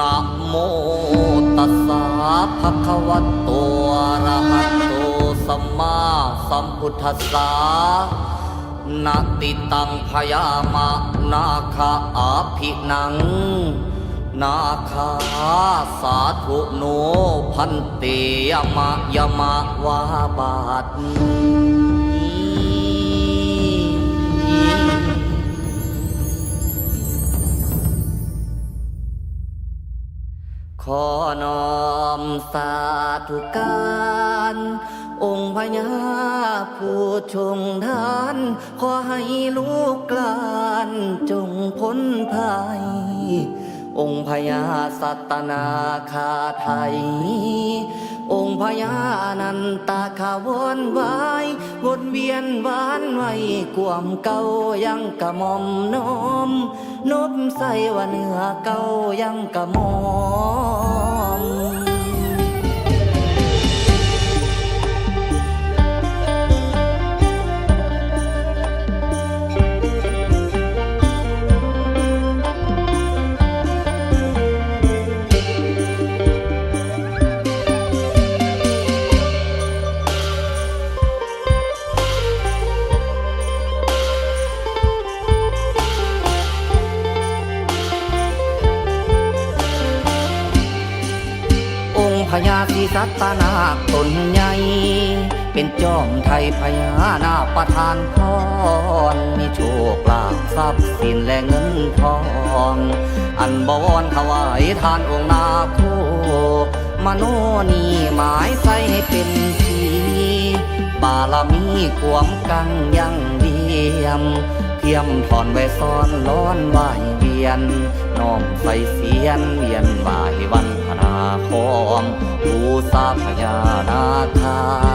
นะโมตัสสะภะคะวะโตอะระหะโตสัมมาสัมพุทธัสสะนาติตังพยามะนาคาอาภินัง นาคาสาธุโนพันเตยมะยมะวาบาท ขอนอมสาธุการ องค์พญาผู้ชงทาน ขอให้ลูกกลานจงพ้นภัย องค์พญาสัตนาคาไทย พญานันตาขาวอนวายวนเวียนหวานไว้กวมเก่ายังกะหมอมน้อมนบใส่ว่าเนื้อเก่ายังกะหมอม พญาศีสัตนาคตนใหญ่ เป็นจอมไทยพญานาประทานพรมีโชคลาภทรัพย์สินและเงินทอง อันบวรถวายทานองค์นาโคมโนนีหมายใส่ให้เป็นสีบารมีความกังยังเดียม เทียมถอนไว้ซ้อนล้อนไหวเวียนน้อมใส่เสียนเวียนไหววันพนาคอมบูสาพญานาคา